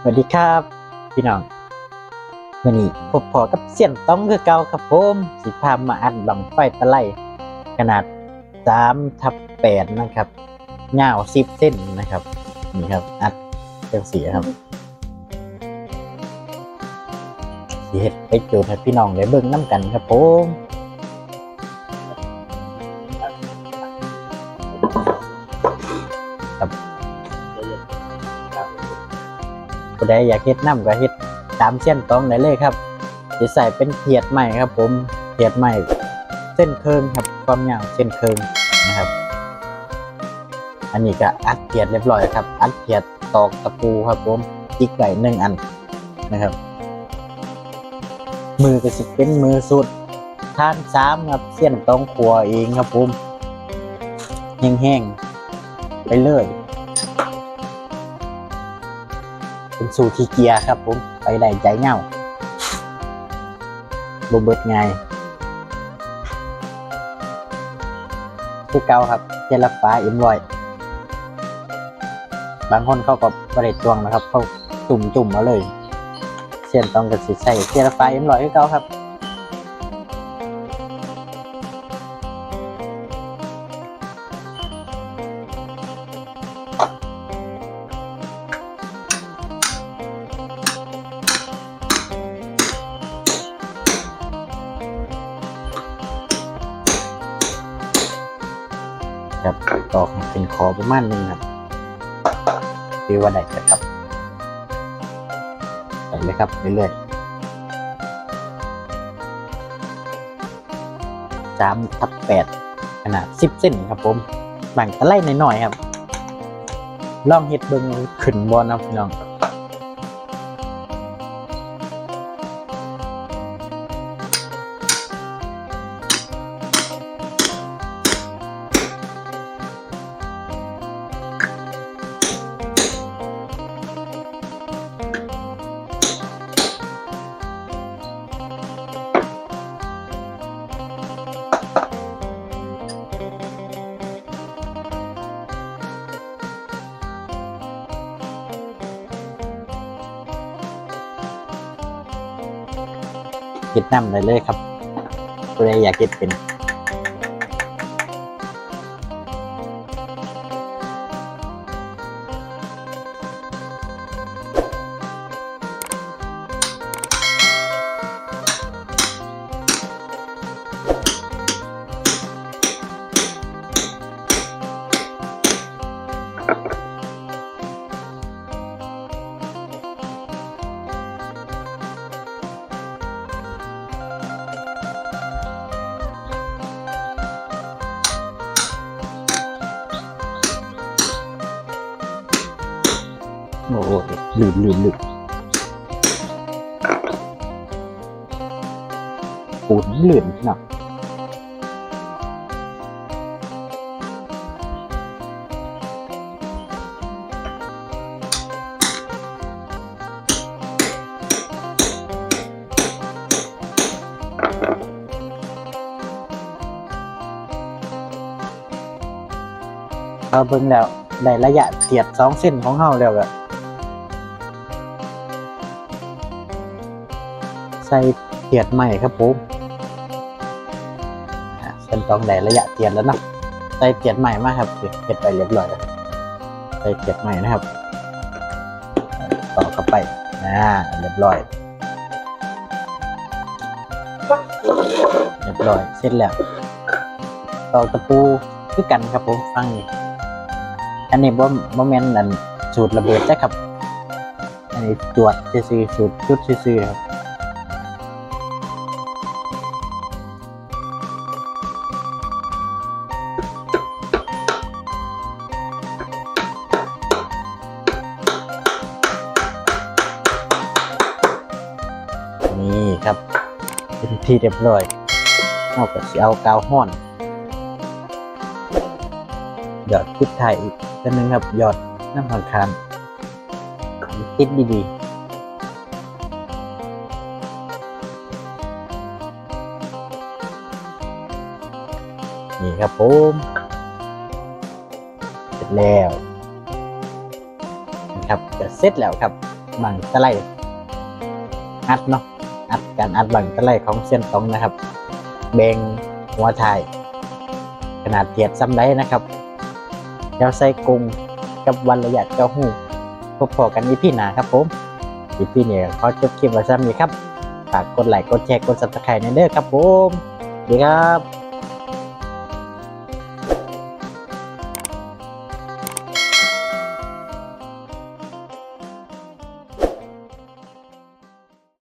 สวัสดีครับ พี่น้องวันนี้พบพอกับเสียนต้องคือเก่าครับผมสิพามาอัดบังไฟตะไลขนาด3ทับ8นะครับยาว10เส้นนะครับนี่ครับ อัดเจ้าสีครับสีเห็ดไปจูดให้พี่น้องได้เบิ่งน้ำกันครับผม ผู้ใดอยากเฮ็ดน้ำก็เฮ็ดตามเส้นตองได้เลยครับจะใส่เป็นเทียดใหม่ครับ ผมเทียดใหม่เส้นเคิงครับความยาวเส้นเคิงนะครับ อันนี้ก็อัดเทียดเรียบร้อยครับ อัดเทียดตอกตะปูครับผมจิกไก่หนึ่งอันนะครับ มือก็จะเป็นมือสุดทานสามครับเส้นตองขัวเองครับผมแห้งๆไปเลย เป็นสูตรขี้เกียจครับผมไปได้ใจเงาบเบิดไงายคือเก่าครับเจลฟ้าเอ็มรอย บางคนเขาก็ปริตวงนะครับ เขาจุ่มจุ่มมาเลยเช่นต้องกระสิใส่เจลฟ้าเอ็มรอยคือเก่าครับ ครับตอกเป็นคอประมาณหนึงครับคือว่าได้ครับไปเลยครับเรื่อยๆสามทับแปดขนาดสิบเส้นครับผมแบ่งตะไลหน่อยๆครับ ลองเฮ็ดเบิ้งขึ้นบอลนะพี่น้อง เฮ็ดน้ำได้เลยครับผู้ใดอยากเฮ็ดเป็น โอ้โหลื่นลื่นลื่นปูนลื่นเนาะเอาเบิ่งแล้วได้ระยะเทียดสองเส้นของเฮาแล้วก็ ใส่เทียดใหม่ครับผมเส้นตองแดดระยะเทียดแล้วนะใส่เทียดใหม่มากครับเทียดไปเรียบร้อยแล้วใส่เทียดใหม่นะครับ ต่อเข้าไปนะเรียบร้อยเรียบร้อยเสร็จแล้วตอกตะปูคือกันครับผมฟังนี่อันนี้บ่บ่แม่นอันสูตรระเบิดจ้ะครับ อันนี้จวดซื่อสูตรชุดซื่อครับ ครับ เป็นที่เรียบร้อยเอาก็สิเอากาวห้อนหยอดพุดไทยอีกตัวนึงครับหยอดน้ำผักคานติดดีๆนี่ครับผมเสร็จแล้วครับก็เสร็จแล้วครับบังตะไลอัดเนาะ อัดการอัดบังตะไลของเส้นตรงนะครับเบ่งหัวถ่าย ขนาดเทียดซ้ำได้นะครับแล้วใส่กุ้งกับวันระยะเจ้าหูพบพอกันอีพี่หนาครับผมอีพี่เนี่ยขอจบคลิปไว้ซ้ำนี้ครับฝากกดไลค์กดแชร์กดซับสไครต์ในเด้อครับผมดีครับ